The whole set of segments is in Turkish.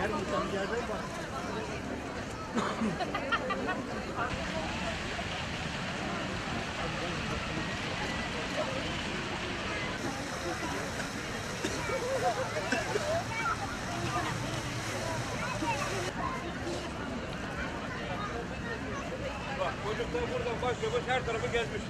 Bak çocuklar buradan başlamış her tarafı gezmiş.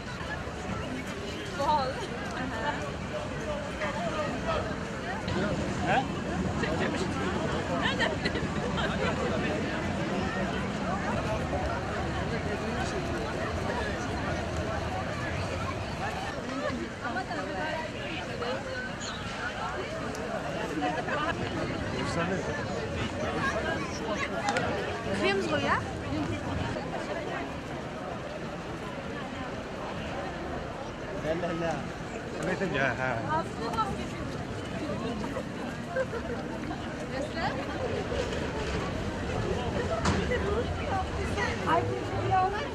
Krem ya? Ay, ya ona bir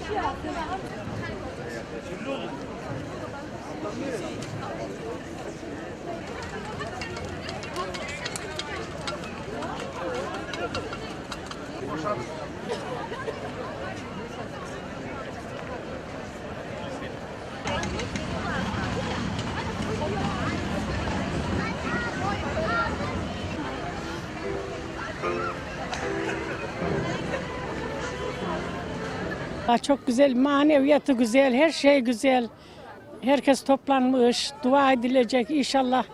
şey yaptım. Çok güzel, maneviyatı güzel, her şey güzel. Herkes toplanmış, dua edilecek inşallah.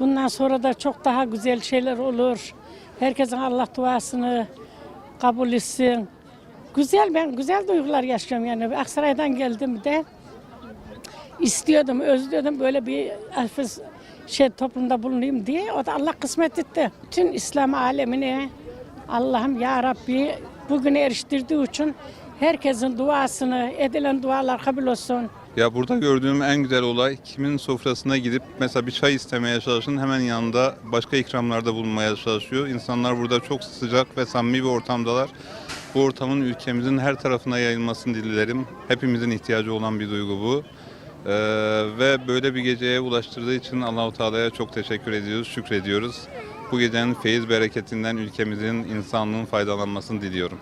Bundan sonra da çok daha güzel şeyler olur. Herkesin Allah duasını kabul etsin. Güzel, ben güzel duygular yaşıyorum yani. Aksaray'dan geldim de istiyordum, özlüyordum böyle bir şey toplumda bulunayım diye. O da Allah kısmet etti. Tüm İslam alemine Allah'ım ya Rabbi bugüne eriştirdiği için herkesin duasını, edilen dualar kabul olsun. Ya burada gördüğüm en güzel olay kimin sofrasına gidip mesela bir çay istemeye çalışın hemen yanında başka ikramlarda bulunmaya çalışıyor. İnsanlar burada çok sıcak ve samimi bir ortamdalar. Bu ortamın ülkemizin her tarafına yayılmasını dilerim. Hepimizin ihtiyacı olan bir duygu bu. Ee, ve böyle bir geceye ulaştırdığı için Allahu Teala'ya çok teşekkür ediyoruz, şükrediyoruz. Bu gecenin feyiz bereketinden ülkemizin, insanlığın faydalanmasını diliyorum.